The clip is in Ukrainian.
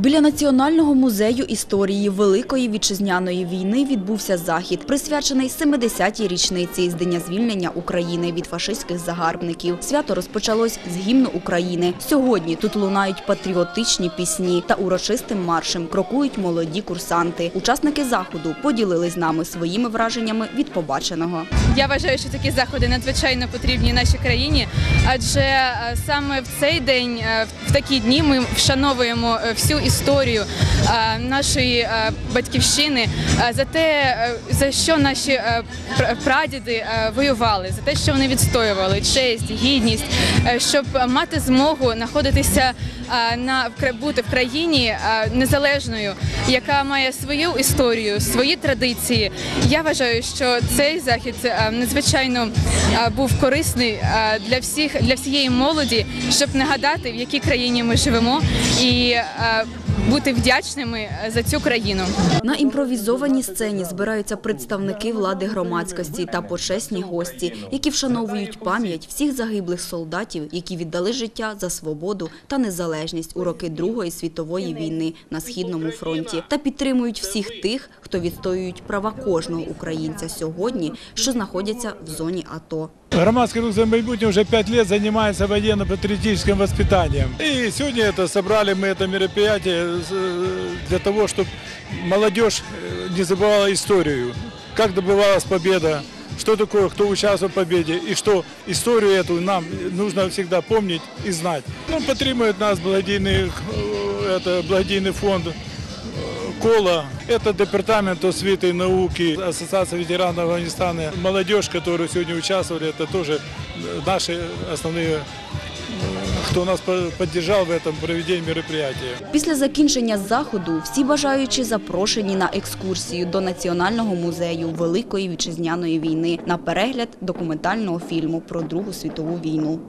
Біля Національного музею історії Великої вітчизняної війни відбувся захід, присвячений 70-й річниці з дня звільнення України від фашистських загарбників. Свято розпочалось з гімну України. Сьогодні тут лунають патріотичні пісні та урочистим маршем крокують молоді курсанти. Учасники заходу поділились з нами своїми враженнями від побаченого. Я вважаю, що такі заходи надзвичайно потрібні нашій країні, адже е, саме в цей день, е, в такі дні, ми вшановуємо е, всю історію е, нашої е, батьківщини е, за те, за що наші прадіди воювали, за те, що вони відстоювали честь, гідність, щоб мати змогу знаходитися на бути в країні незалежною, яка має свою історію, свої традиції. Я вважаю, що цей захід надзвичайно був корисний для всіх для всієї молоді, щоб нагадати, в якій країні ми живемо, і бути вдячними за цю країну. На імпровізованій сцені збираються представники влади громадськості та почесні гості, які вшановують пам'ять всіх загиблих солдатів, які віддали життя за свободу та незалежність у роки Другої світової війни на східному фронті, та підтримують всіх тих, хто відстоюють права кожного українця сьогодні, що знаходяться в зоні АТО. Громадский рух за майбутнее уже пять лет занимается военно-патриотическим воспитанием. И сегодня это собрали мы это мероприятие э, для того, чтобы молодежь э, не забывала историю, как добывалась победа, что такое, кто участвовал в победе, и что историю эту нам нужно всегда помнить и знать. Ну, подтримует нас благодійний, э, это, благодійный фонд э, Кола. Это департамент освіти и науки, Ассоциация ветеранов Афганистана. Молодежь, которая сегодня участвовали, это тоже э, наши основные, э, кто нас по- поддержал в этом проведении мероприятия. Після закінчення заходу всі бажаючі запрошені на екскурсію до Національного музею Великої вітчизняної війни на перегляд документального фільму про Другу світову війну.